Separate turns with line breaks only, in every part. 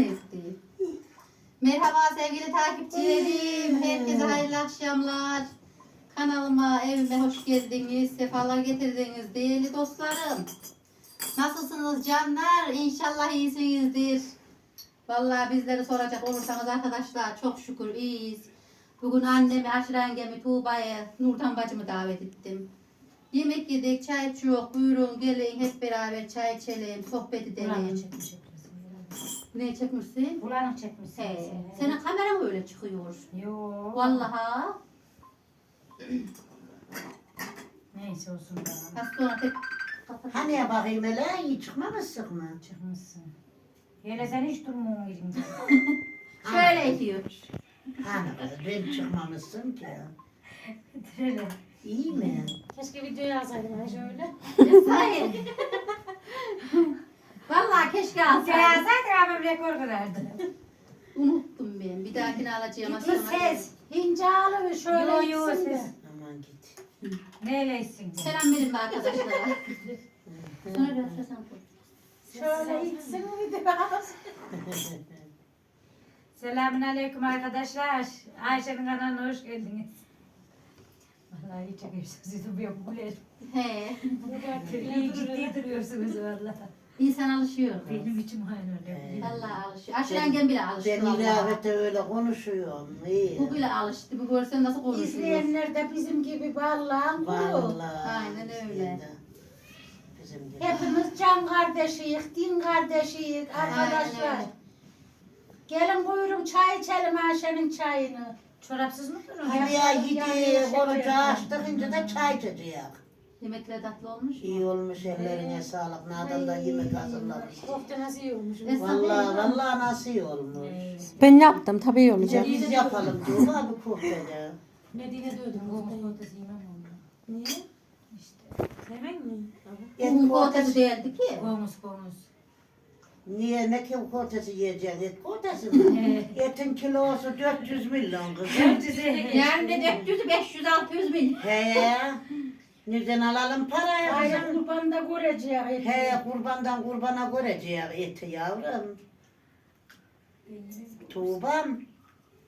istiyor. Merhaba sevgili takipçilerim. Herkese hayırlı akşamlar. Kanalıma, evime hoş geldiniz. Sefalar getirdiniz değerli dostlarım. Nasılsınız canlar? İnşallah iyisinizdir. Vallahi bizleri soracak olursanız arkadaşlar çok şükür iyiyiz. Bugün annemi, aşirengemi, Tuğba'yı, Nurdan bacımı davet ettim. Yemek yedik, çay içiyor. Buyurun gelin hep beraber çay içelim, sohbet edelim.
çekmiş hepimizi.
Ne çekmişsin?
Bulanık çekmişsin.
He.
seni.
Senin kameran öyle çıkıyor.
Yo.
Vallahi.
Neyse olsun da.
Az sonra tek.
Hani bakayım hele iyi çıkmamışsın mı?
Çıkmışsın. Hele sen hiç durmuyorsun.
Şöyle ediyor.
Hani ben çıkmamışsın ki.
Hele.
İyi mi?
Keşke videoyu alsaydım ben şöyle.
Hayır. Vallahi keşke alsaydım.
zaten abim rekor kırardı.
Unuttum ben. Bir dahakine alacağım.
Git kız ses.
Hincalı şöyle
Yo yo
gitsin
ses.
Aman git.
Neyleysin?
Selam verin be arkadaşlara. Sonra biraz sesen koy.
Şöyle gitsin video alsın.
Selamun aleyküm arkadaşlar. Ayşe'nin kanalına hoş geldiniz. Vallahi hiç yakışıksız bir yok güler.
He.
İyi ciddi duruyorsunuz vallahi.
İnsan alışıyor.
Benim içim aynı öyle.
Evet.
Vallahi alışıyor. Aşırı bile alıştı.
Ben
vallahi.
ilavete öyle konuşuyorum. İyi.
Bu bile alıştı. Bu görsen nasıl konuşuyor.
İzleyenler de bizim gibi vallahi.
Vallahi.
Aynen öyle.
Bizim gibi.
Hepimiz can kardeşiyiz, din kardeşiyiz arkadaşlar.
öyle.
Gelin buyurun çay içelim Ayşe'nin çayını.
Çorapsız mı duruyorsun?
Yemeğe yedi, orucu açtık, ince de çay içeceğiz.
Yemekler tatlı olmuş.
İyi olmuş ellerine sağlık. Nereden da yemek hazırlamış.
Kofte nasıl iyi olmuş.
Esnaf
Vallahi vallahi nasıl iyi olmuş.
Ben yaptım tabii iyi olacak.
Biz yapalım diyor abi kuhtede.
Medine'de
yemem onu.
Niye?
İşte.
Sevmek mi?
Et
Bunun
kuhtesi.
kotası değildi ki.
Kovuz kovuz.
Niye ne kim kuhtesi yiyeceksin? Et kuhtesi mi? Etin kilosu 400 milyon kızım.
Yani de 400, 500, 600 bin.
He. Nereden alalım parayı
Ayşe
kızım?
kurbanda göreceğiz.
He kurbandan kurbana göreceğiz eti yavrum. Tuğbam.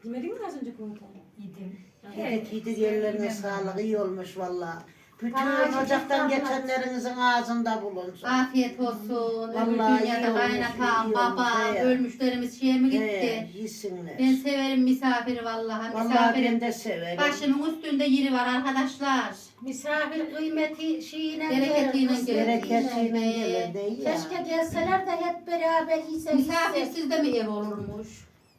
Yemedin mi az önce koftayı?
Yedim.
Evet yedir yerlerine sağlık iyi olmuş valla. Bütün
Bana
ocaktan geçenlerinizin ağzında bulunsun.
Afiyet olsun. Öbür
Vallahi iyi
dünyada
olmuş, iyi
baba,
olmuş, he.
ölmüşlerimiz şeye mi
He,
gitti?
yesinler.
Ben severim misafiri vallahi.
Vallahi
Misafirin
ben de severim.
başımın üstünde yeri var arkadaşlar.
Misafir kıymeti şeyine
Bereketiyle
gelir,
gelir.
Bereketiyle
He.
gelir değil ya.
Keşke gelseler de hep beraber yiyse
Misafirsiz de mi ev olurmuş?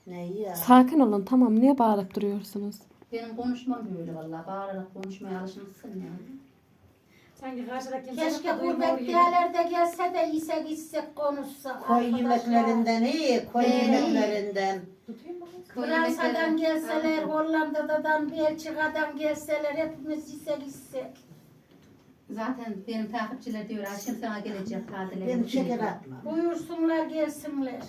Ne ya?
Sakin olun tamam niye bağırıp duruyorsunuz?
Benim konuşmam böyle vallahi. Bağırarak konuşmaya alışmışsın ya.
Sanki karşıda kimse Keşke gurbetliler de gelse de yiyse gitsek konuşsak.
Koy
arkadaşlar.
yemeklerinden iyi, koy
He.
yemeklerinden.
Koy
Fransa'dan
yemekleri-
gelseler, Hollanda'dan, Belçika'dan gelseler hepimiz yiyse gitsek.
Zaten benim takipçiler diyor Ayşem sana gelecek tatile.
Ben şeker atma.
Buyursunlar gelsinler.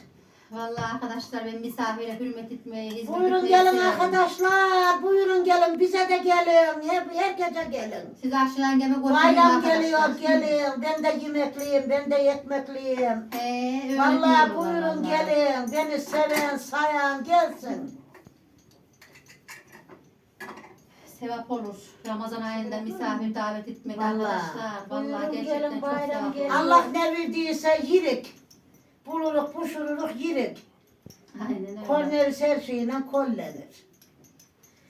Vallahi arkadaşlar ben misafire hürmet etmeyi, hizmet
Buyurun
etmeyi
gelin
severim.
arkadaşlar, buyurun gelin, bize de gelin, hep her gece gelin.
Siz aşıran gemi götürün
Bayram geliyor, gelin, ben de yemekliyim, ben de ekmekliyim.
Öyle
Vallahi
diyorlar
buyurun
vallahi.
gelin, beni seven, sayan gelsin.
Sevap olur. Ramazan ayında misafir davet etmek
Vallahi.
arkadaşlar. Vallahi
Buyurun
gerçekten
gelin,
çok
bayram
sevap.
gelin.
Allah ne verdiyse yirik. Buluruk, puşururuk, yirik.
Aynen öyle.
Her şeyle kollenir.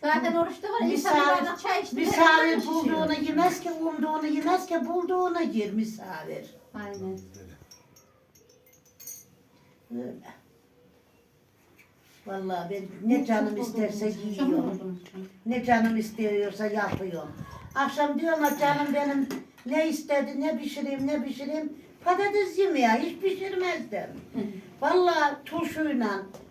Zaten oruçta var. İnsan bir
Misafir,
bardak çay içti.
misafir bulduğunu yemez ki, umduğunu yemez ki, bulduğunu yer misafir.
Aynen.
Öyle. Vallahi ben ne canım isterse yiyorum. Ne canım istiyorsa yapıyorum. Akşam diyorum canım benim ne istedi, ne pişireyim, ne pişireyim. Patates yemeği hiç pişirmezdim. Vallahi turşuyla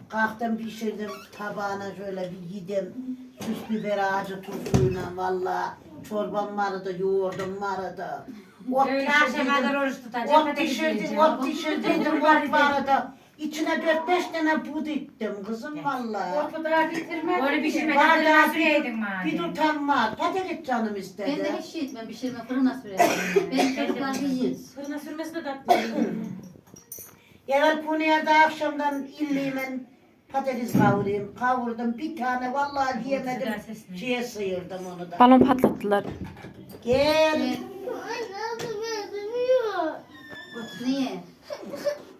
kalktım pişirdim tabağına şöyle bir yedim. Süs biber ağacı turşuyla vallahi çorbam vardı, yoğurdum vardı. Ot
Öyle
pişirdiydim.
kadar oruç tutacağım.
Ot pişirdim, ot pişirdiydim, ot vardı. İçine dört beş tane bud ettim kızım vallahi.
Ortada bitirmek.
Öyle pişirme.
Var
Tadına
da
süreydin
bir, bir
madem.
tutam var. Patates canım
Ben de
istedi.
hiç şey etmem. Pişirme fırına sürerim. Benim çocuklar bir yiyin.
Fırına sürmesi de tatlı.
Evvel Punya'da akşamdan illiğimin patates kavurayım. Kavurdum bir tane vallahi yiyemedim. Şeye sıyırdım onu da.
Balon patlattılar.
Gel.
Niye?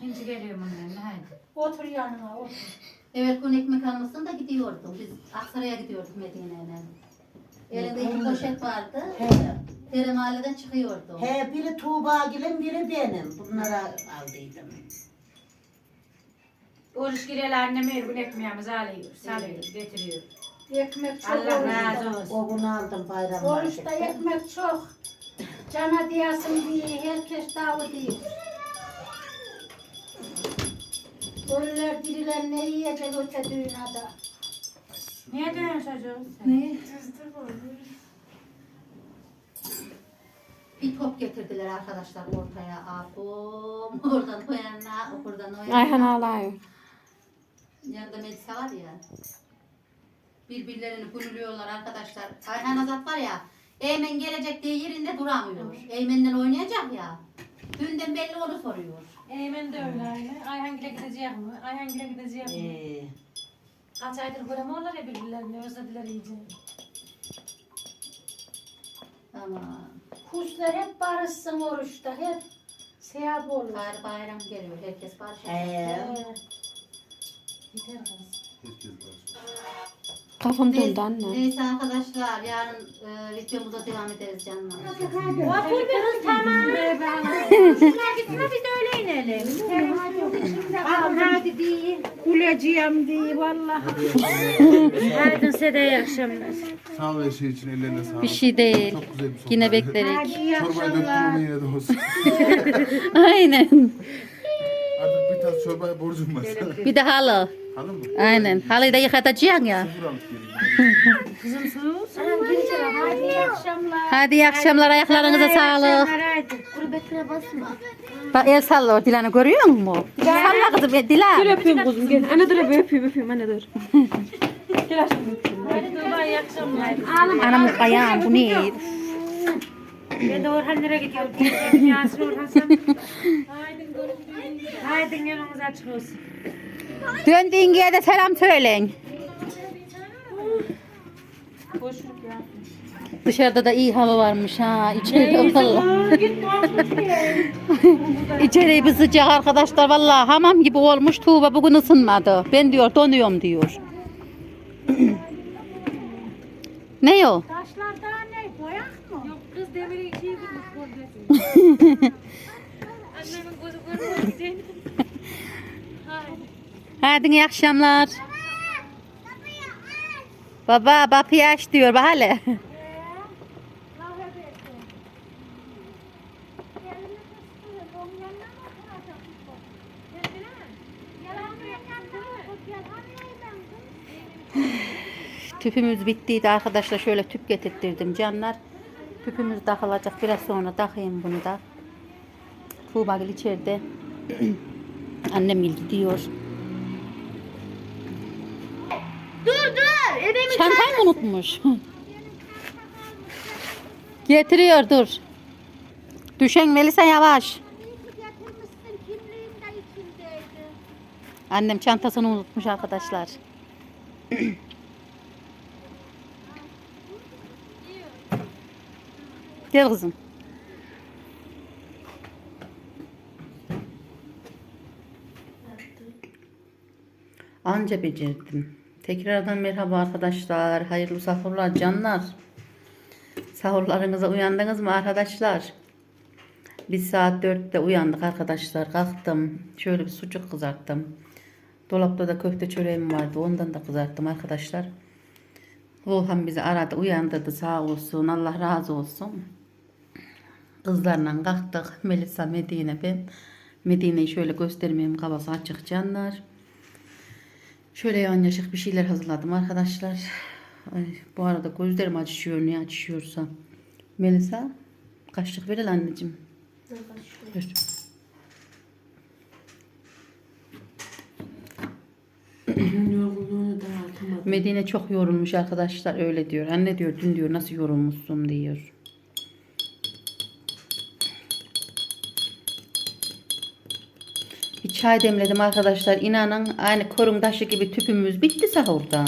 Şimdi geliyorum annem haydi.
Otur yanıma otur.
Evet gün ekmek almasın da gidiyordu. Biz Aksaray'a gidiyorduk Medine'yle. Elinde iki poşet vardı.
He.
Dere mahalleden çıkıyordu.
He biri Tuğba Gül'ün biri benim. Bunlara aldıydım.
Oruç gireli annem her gün ekmeğimizi alıyor, salıyor, getiriyor.
Ekmek çok
Allah
oruçta.
razı olsun.
O bunu aldım bayram
Oruçta ekmek çok. Cana diyasın diye herkes davet ediyor. Ölüler diriler ne yiyecek öte dünyada.
Niye dönüyorsun çocuğum?
Ne? Bir top getirdiler arkadaşlar ortaya. Abum. Oradan o yana, buradan o yana.
Ayhan ağlıyor.
Yanında Melisa var ya. Birbirlerini gülülüyorlar arkadaşlar. Ayhan Azat var ya. Eymen gelecek diye yerinde duramıyor. Eymen'le oynayacak ya. Dünden belli onu soruyor.
Eymen de öyle aynı. Ayhangil'e gidecek mi? Ayhangil'e gidecek mi?
Ee,
Kaç aydır göremiyorlar ya birbirlerini özlediler iyice.
Ama
Kuşlar hep barışsın oruçta. Hep sevap olur.
bari bayram geliyor. Herkes barışacak.
he.
Ee,
Yeter kız.
Kafam döndü anne.
neyse arkadaşlar yarın e, videomuza devam ederiz canlar.
Otur bir kız tamam. Şuna gitme biz de öyle inelim. Tamam hadi diye.
Güleceğim diye vallahi.
Hadi size de iyi akşamlar.
Sağ ol her şey için ellerine sağlık.
Bir şey değil.
Çok güzel bir sohbet.
Yine bekleriz.
Çorbayı döktüm ama yine de olsun.
Aynen.
Artık bir tas çorbaya borcum var.
Bir de halı.
Hanım mı?
Aynen. Halıyı da yıkatacaksın ya.
Hadi iyi akşamlar.
Hadi iyi akşamlar. Ayaklarınıza sağlık. Bak el sallıyor Dilan'ı görüyor musun? Salla kızım e, Dilan.
Öpüyorum kuzum gel. Anne dur öpüyorum öpüyorum öpüyorum anne dur. Gel aşkım öpüyorum.
Hadi iyi akşamlar.
Anam ayağım bu ne?
Ben de Orhanlara gidiyorum. Yasin Orhan sen. Haydi yolunuz açık olsun.
Döndüğün yerde selam söyleyin.
Boşluk ya.
Dışarıda da iyi hava varmış ha. İçeride valla. İçeri bir sıcak arkadaşlar valla hamam gibi olmuş. Tuğba bugün ısınmadı. Ben diyor donuyorum diyor. ne o?
Taşlar daha ne? Boyak mı?
Yok kız demiri gitmiş korkuyorsun. Annemin gözü görmüyor.
Hadi iyi akşamlar. Baba kapıyı aç diyor bak hele. Tüpümüz bittiydi arkadaşlar. Şöyle tüp getirttirdim canlar. Tüpümüz takılacak. Biraz sonra takayım bunu da. Tuğbagil içeride. Annem gidiyor. Çantayı mı unutmuş? Getiriyor dur. Düşen Melisa yavaş. Annem çantasını unutmuş arkadaşlar. Gel kızım. Anca becerdim. Tekrardan merhaba arkadaşlar. Hayırlı sahurlar canlar. Sahurlarınıza uyandınız mı arkadaşlar? Biz saat 4'te uyandık arkadaşlar. Kalktım. Şöyle bir sucuk kızarttım. Dolapta da köfte çöreğim vardı. Ondan da kızarttım arkadaşlar. Volkan bizi aradı, uyandırdı sağ olsun. Allah razı olsun. Kızlarla kalktık. Melisa, Medine, ben. Medine'yi şöyle göstermeyeyim. Kafası açık canlar. Şöyle yanyaşık bir şeyler hazırladım arkadaşlar. Ay, bu arada gözlerim açışıyor. Niye açışıyorsa. Melisa kaşık ver hele anneciğim. Ver. Medine çok yorulmuş arkadaşlar öyle diyor. Anne diyor dün diyor nasıl yorulmuşsun diyor. Çay demledim arkadaşlar. İnanın aynı korun gibi tüpümüz bitti sahurda.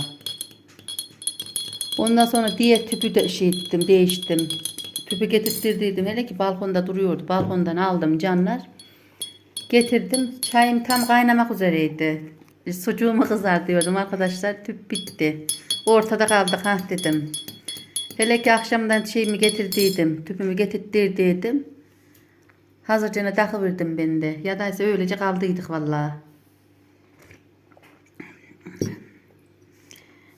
Ondan sonra diğer tüpü de şey ettim, değiştim. Tüpü getirtirdiydim. Hele ki balkonda duruyordu. Balkondan aldım canlar. Getirdim. Çayım tam kaynamak üzereydi. Sucuğumu kızartıyordum arkadaşlar. Tüp bitti. Ortada kaldık ha dedim. Hele ki akşamdan şeyimi getirdiydim. Tüpümü getirttirdiydim. Hazırcana takıverdim ben de. Ya da ise öylece kaldıydık vallahi.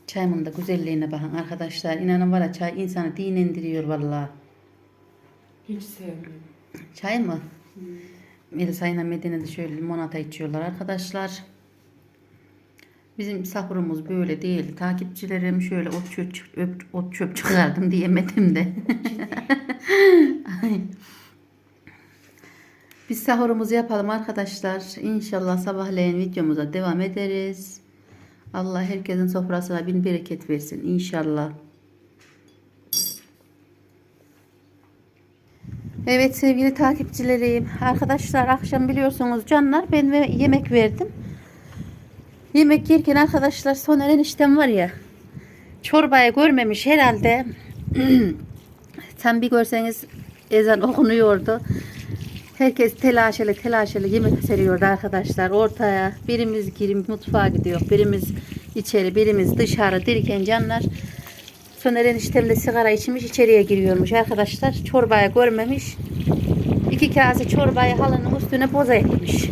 Çayımın da güzelliğine bakın arkadaşlar. İnanın var ya çay insanı dinlendiriyor vallahi.
Hiç sevmiyorum.
Çay mı? Melisa ile Medine'de şöyle limonata içiyorlar arkadaşlar. Bizim sahurumuz böyle değil. Takipçilerim şöyle ot çöp, öp- ot çöp çıkardım diyemedim de. Biz sahurumuzu yapalım arkadaşlar. İnşallah sabahleyin videomuza devam ederiz. Allah herkesin sofrasına bin bereket versin inşallah. Evet sevgili takipçilerim. Arkadaşlar akşam biliyorsunuz canlar ben ve yemek verdim. Yemek yerken arkadaşlar Soner eniştem var ya. Çorbayı görmemiş herhalde. Tam bir görseniz ezan okunuyordu. Herkes telaşeli telaşeli yemek seriyordu arkadaşlar. Ortaya birimiz girip mutfağa gidiyor. Birimiz içeri birimiz dışarı derken canlar. Soner eniştem de sigara içmiş içeriye giriyormuş arkadaşlar. Çorbayı görmemiş. İki kase çorbayı halının üstüne boza etmiş.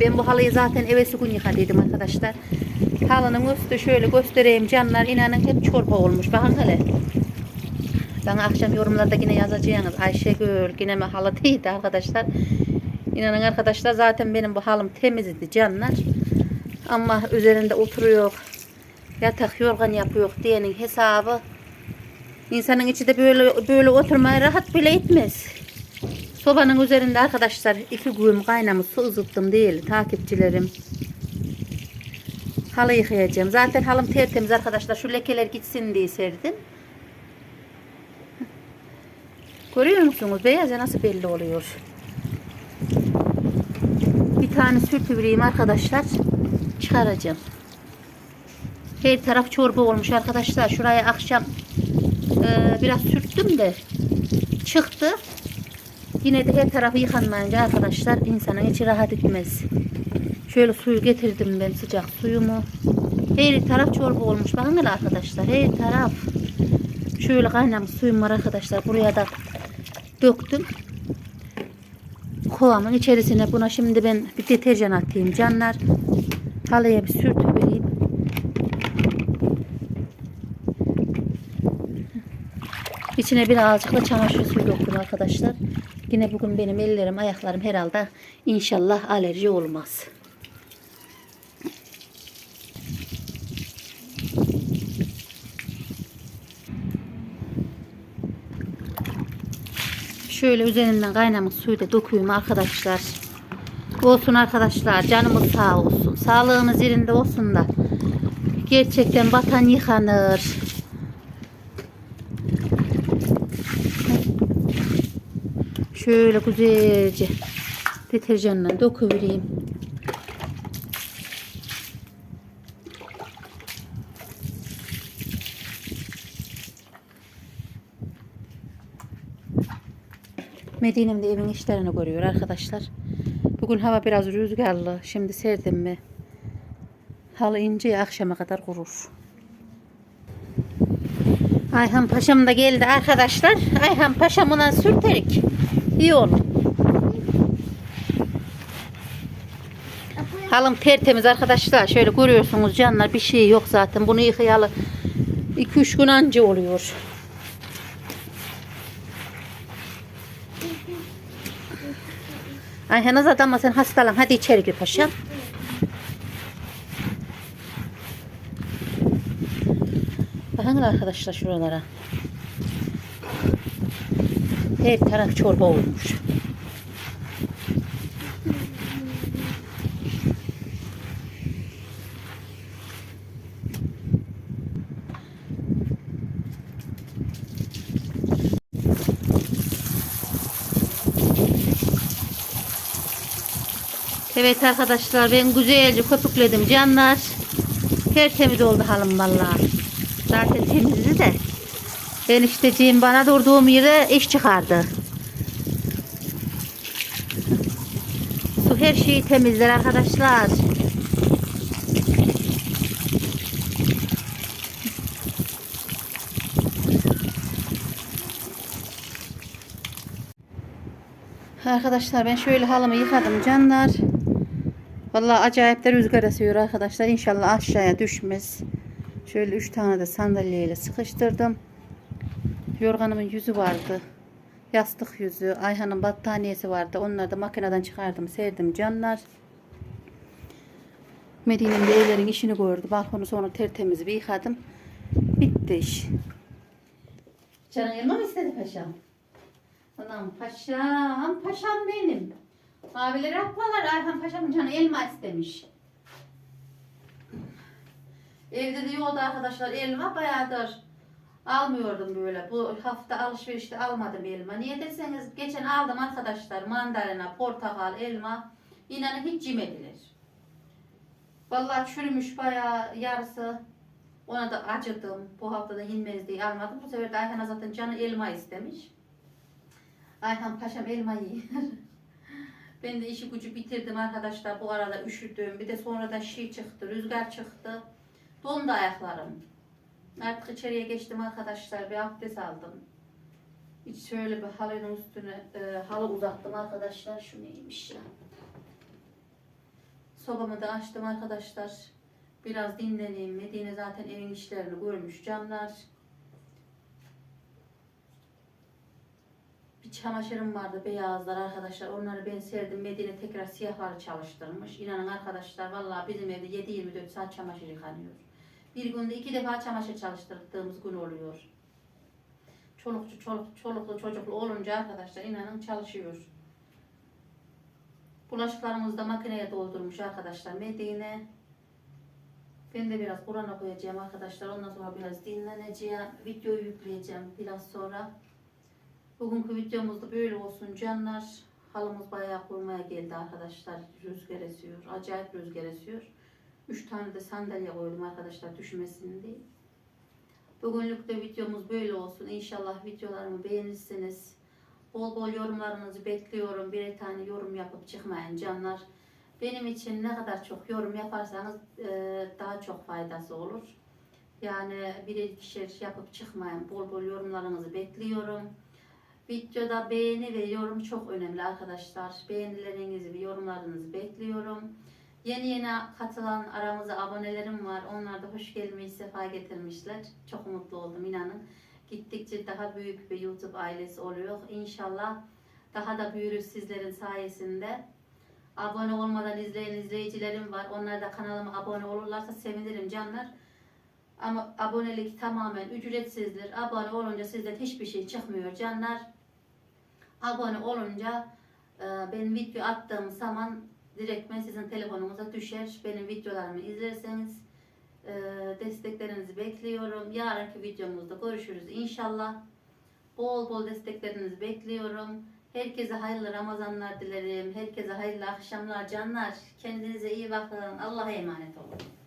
Ben bu halıyı zaten evesi gün yıkadıydım arkadaşlar. Halının üstü şöyle göstereyim canlar. inanın hep çorba olmuş. Bakın hele. Bana akşam yorumlarda yine yazacaksınız. Ayşegül yine mi halı değildi arkadaşlar. İnanın arkadaşlar zaten benim bu halım temizdi canlar. Ama üzerinde oturuyor. Yatak yorgan yapıyor diyenin hesabı. İnsanın içi de böyle böyle oturmaya rahat bile etmez. Sobanın üzerinde arkadaşlar iki güğüm kaynamış su ızıttım değil takipçilerim. Halı yıkayacağım. Zaten halım tertemiz arkadaşlar. Şu lekeler gitsin diye serdim. Görüyor musunuz? Beyaz ya nasıl belli oluyor. Bir tane sürtüvereyim arkadaşlar. Çıkaracağım. Her taraf çorba olmuş arkadaşlar. Şuraya akşam e, biraz sürttüm de çıktı. Yine de her tarafı yıkanmayınca arkadaşlar insanın içi rahat etmez. Şöyle suyu getirdim ben sıcak suyumu. Her taraf çorba olmuş. Bakın arkadaşlar her taraf. Şöyle kaynamış suyum var arkadaşlar. Buraya da döktüm. Kovamın içerisine buna şimdi ben bir deterjan atayım canlar. Halıya bir sürtüvereyim. İçine birazcık da çamaşır suyu döktüm arkadaşlar. Yine bugün benim ellerim ayaklarım herhalde inşallah alerji olmaz. Şöyle üzerinden kaynamış suyu da döküyorum arkadaşlar. Olsun arkadaşlar canımız sağ olsun. Sağlığımız yerinde olsun da. Gerçekten vatan yıkanır. Şöyle güzelce deterjanla döküvereyim. Medine'm evin işlerini görüyor arkadaşlar. Bugün hava biraz rüzgarlı. Şimdi serdim mi? Halı ince akşama kadar kurur. Ayhan Paşam da geldi arkadaşlar. Ayhan Paşam'ına sürterik. İyi olur. Halım tertemiz arkadaşlar. Şöyle görüyorsunuz canlar bir şey yok zaten. Bunu yıkayalı 2-3 gün anca oluyor. Ayhan Azat ama sen hastalan. Hadi içeri gir paşam. Bakın arkadaşlar şuralara. Her taraf çorba olmuş. Evet arkadaşlar ben güzelce köpükledim canlar. Tertemiz oldu halım vallahi. Zaten temizdi de. Enişteciğim bana durduğum yere iş çıkardı. Su her şeyi temizler arkadaşlar. Arkadaşlar ben şöyle halımı yıkadım canlar. Vallahi acayip de rüzgar esiyor arkadaşlar. İnşallah aşağıya düşmez. Şöyle üç tane de sandalyeyle sıkıştırdım. Yorganımın yüzü vardı. Yastık yüzü, Ayhan'ın battaniyesi vardı. Onları da makineden çıkardım, serdim canlar. Medine'nin de evlerin işini gördü. Balkonu sonra tertemiz bir yıkadım. Bitti iş. Canın elma mı istedi paşam? Anam paşam, paşam benim. Abileri atmalar, Ayhan paşamın canı elma istemiş. Evde de yoktu arkadaşlar elma bayağıdır almıyordum böyle. Bu hafta alışverişte almadım elma. Niye derseniz geçen aldım arkadaşlar mandalina, portakal, elma. İnanın hiç cimediler. Vallahi çürümüş bayağı yarısı. Ona da acıdım. Bu hafta da inmez diye almadım. Bu sefer de Ayhan'a zaten canı elma istemiş. Ayhan paşam elma yiyor. Ben de işi gücü bitirdim arkadaşlar. Bu arada üşüdüm. Bir de sonradan şey çıktı. Rüzgar çıktı. Dondu ayaklarım. Artık içeriye geçtim arkadaşlar. Bir abdest aldım. Hiç şöyle bir halının üstüne e, halı uzattım arkadaşlar. Şu neymiş ya. Sobamı da açtım arkadaşlar. Biraz dinleneyim. Medine zaten evin işlerini görmüş canlar. Bir çamaşırım vardı beyazlar arkadaşlar. Onları ben serdim. Medine tekrar siyahları çalıştırmış. İnanın arkadaşlar vallahi bizim evde 7-24 saat çamaşır yıkanıyor. Bir günde iki defa çamaşır çalıştırdığımız gün oluyor. Çolukçu, çoluk, çoluklu, çocuklu olunca arkadaşlar inanın çalışıyor. Bulaşıklarımızı da makineye doldurmuş arkadaşlar. Medine. Ben de biraz Kur'an okuyacağım arkadaşlar. Ondan sonra biraz dinleneceğim. Videoyu yükleyeceğim biraz sonra. Bugünkü videomuz da böyle olsun canlar. Halımız bayağı kurmaya geldi arkadaşlar. Rüzgar esiyor. Acayip rüzgar esiyor. Üç tane de sandalye koydum arkadaşlar düşmesin diye. Bugünlük de videomuz böyle olsun. İnşallah videolarımı beğenirsiniz. Bol bol yorumlarınızı bekliyorum. Bir tane yorum yapıp çıkmayın canlar. Benim için ne kadar çok yorum yaparsanız e, daha çok faydası olur. Yani bir ikişer yapıp çıkmayın. Bol bol yorumlarınızı bekliyorum. Videoda beğeni ve yorum çok önemli arkadaşlar. Beğenilerinizi ve yorumlarınızı bekliyorum. Yeni yeni katılan aramıza abonelerim var. Onlar da hoş gelmiş, sefa getirmişler. Çok mutlu oldum inanın. Gittikçe daha büyük bir YouTube ailesi oluyor. İnşallah daha da büyürüz sizlerin sayesinde. Abone olmadan izleyen izleyicilerim var. Onlar da kanalıma abone olurlarsa sevinirim canlar. Ama abonelik tamamen ücretsizdir. Abone olunca sizden hiçbir şey çıkmıyor canlar. Abone olunca e, ben video attığım zaman direktmen sizin telefonunuza düşer. Benim videolarımı izlerseniz e, desteklerinizi bekliyorum. Yarınki videomuzda görüşürüz inşallah. Bol bol desteklerinizi bekliyorum. Herkese hayırlı Ramazanlar dilerim. Herkese hayırlı akşamlar canlar. Kendinize iyi bakın. Allah'a emanet olun.